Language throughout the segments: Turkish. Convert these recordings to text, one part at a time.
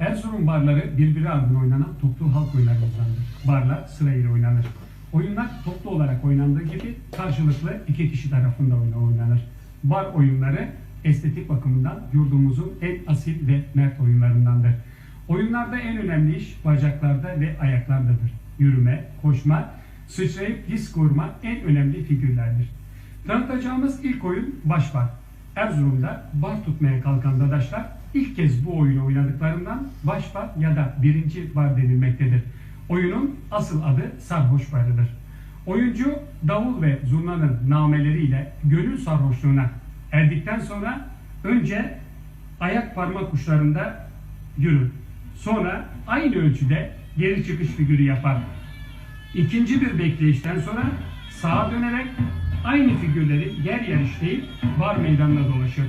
Erzurum barları birbiri ardına oynanan toplu halk oyunlarındandır. Barlar sırayla oynanır. Oyunlar toplu olarak oynandığı gibi karşılıklı iki kişi tarafında oyna- oynanır. Bar oyunları estetik bakımından yurdumuzun en asil ve mert oyunlarındandır. Oyunlarda en önemli iş bacaklarda ve ayaklardadır. Yürüme, koşma, sıçrayıp disk vurma en önemli figürlerdir. Tanıtacağımız ilk oyun baş bar. Erzurum'da bar tutmaya kalkan dadaşlar ilk kez bu oyunu oynadıklarından baş bar ya da birinci bar denilmektedir. Oyunun asıl adı sarhoş barıdır. Oyuncu davul ve zurnanın nameleriyle gönül sarhoşluğuna erdikten sonra önce ayak parmak uçlarında yürür. Sonra aynı ölçüde geri çıkış figürü yapar. İkinci bir bekleyişten sonra sağa dönerek aynı figürleri yer yer işleyip bar meydanına dolaşır.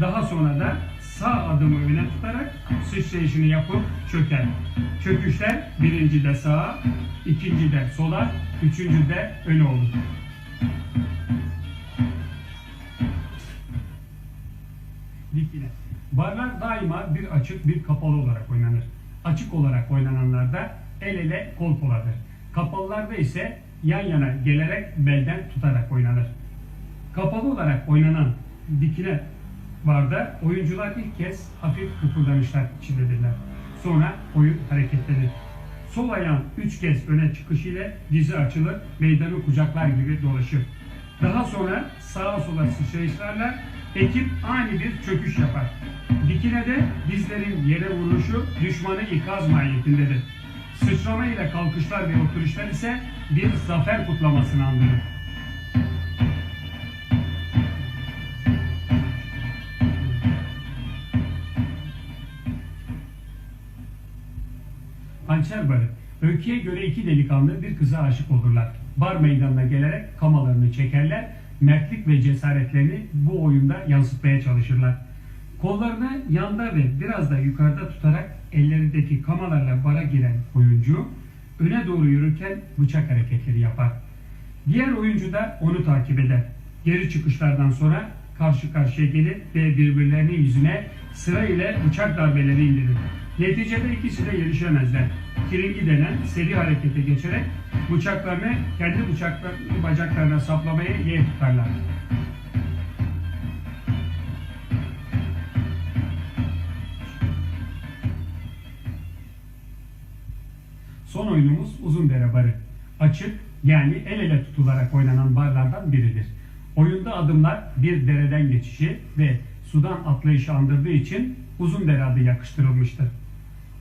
Daha sonra da sağ adımı öne tutarak sıçrayışını yapıp çöker. Çöküşler birinci de sağa, ikinci de sola, üçüncü de öne olur. Dikine. Barlar daima bir açık bir kapalı olarak oynanır. Açık olarak oynananlarda el ele kol koladır. Kapalılarda ise yan yana gelerek belden tutarak oynanır. Kapalı olarak oynanan dikine barda oyuncular ilk kez hafif kıpırdanışlar içindedirler. Sonra oyun hareketlenir. Sol ayağın üç kez öne çıkışı ile dizi açılır, meydanı kucaklar gibi dolaşır. Daha sonra sağa sola sıçrayışlarla ekip ani bir çöküş yapar. Dikine de dizlerin yere vuruşu düşmanı ikaz mahiyetindedir. Sıçrama ile kalkışlar ve oturuşlar ise bir zafer kutlamasını andırır. Hançer barı. Öyküye göre iki delikanlı bir kıza aşık olurlar. Bar meydanına gelerek kamalarını çekerler. Mertlik ve cesaretlerini bu oyunda yansıtmaya çalışırlar. Kollarını yanda ve biraz da yukarıda tutarak ellerindeki kamalarla bara giren oyuncu öne doğru yürürken bıçak hareketleri yapar. Diğer oyuncu da onu takip eder. Geri çıkışlardan sonra karşı karşıya gelir ve birbirlerinin yüzüne sıra ile bıçak darbeleri indirir. Neticede ikisi de yarışamazlar. Kiringi denen seri harekete geçerek bıçaklarını kendi bıçaklarını bacaklarına saplamaya yeğ tutarlar. Son oyunumuz Uzundere Barı. Açık yani el ele tutularak oynanan barlardan biridir. Oyunda adımlar bir dereden geçişi ve sudan atlayışı andırdığı için Uzundere adı yakıştırılmıştır.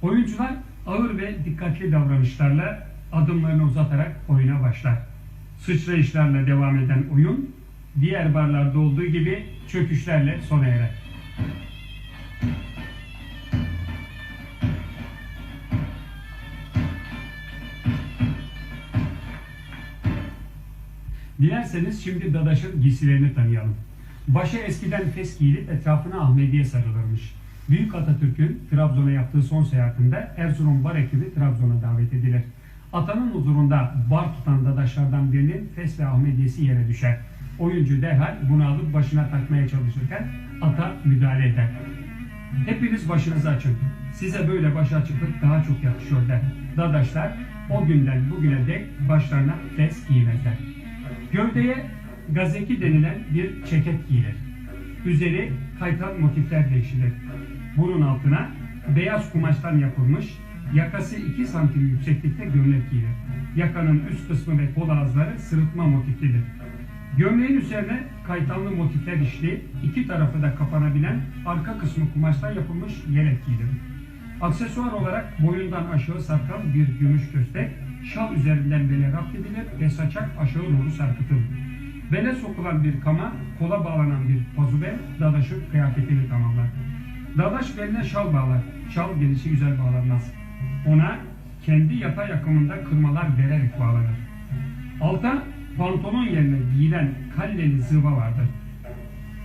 Oyuncular ağır ve dikkatli davranışlarla adımlarını uzatarak oyuna başlar. Sıçrayışlarla devam eden oyun diğer barlarda olduğu gibi çöküşlerle sona erer. Dilerseniz şimdi Dadaş'ın giysilerini tanıyalım. Başa eskiden fes giyilip etrafına Ahmediye sarılırmış. Büyük Atatürk'ün Trabzon'a yaptığı son seyahatinde Erzurum bar ekibi Trabzon'a davet edilir. Atanın huzurunda bar tutan dadaşlardan birinin fes ve Ahmediyesi yere düşer. Oyuncu derhal bunu alıp başına takmaya çalışırken ata müdahale eder. Hepiniz başınızı açın. Size böyle baş açıklık daha çok yakışıyor der. Dadaşlar o günden bugüne dek başlarına fes giymezler. Gövdeye gazeki denilen bir ceket giyilir. Üzeri kaytan motiflerle işilir. Bunun altına beyaz kumaştan yapılmış yakası 2 santim yükseklikte gömlek giyilir. Yakanın üst kısmı ve kol ağızları sırıtma motiflidir. Gömleğin üzerine kaytanlı motifler işli, iki tarafı da kapanabilen arka kısmı kumaştan yapılmış yelek giyilir. Aksesuar olarak boyundan aşağı sarkan bir gümüş köstek, şal üzerinden bele rapt edilir ve saçak aşağı doğru sarkıtılır. Bele sokulan bir kama, kola bağlanan bir pazube, dadaşın kıyafetini tamamlar. Dadaş beline şal bağlar, şal gelişi güzel bağlanmaz. Ona kendi yatay akımında kırmalar vererek bağlanır. Alta pantolon yerine giyilen kalleli zıva vardır.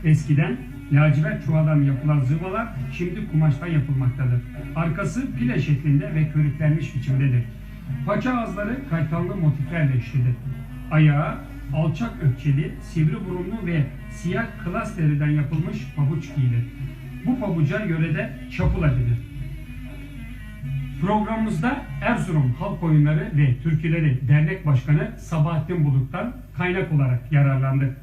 Eskiden lacivert çuvaldan yapılan zıvalar şimdi kumaştan yapılmaktadır. Arkası pile şeklinde ve körüklenmiş biçimdedir. Paça ağızları kaytanlı motiflerle işlidir. Ayağı alçak ökçeli, sivri burunlu ve siyah klas deriden yapılmış pabuç giyilir. Bu pabuca yörede çapula denir. Programımızda Erzurum Halk Oyunları ve Türküleri Dernek Başkanı Sabahattin Bulut'tan kaynak olarak yararlandık.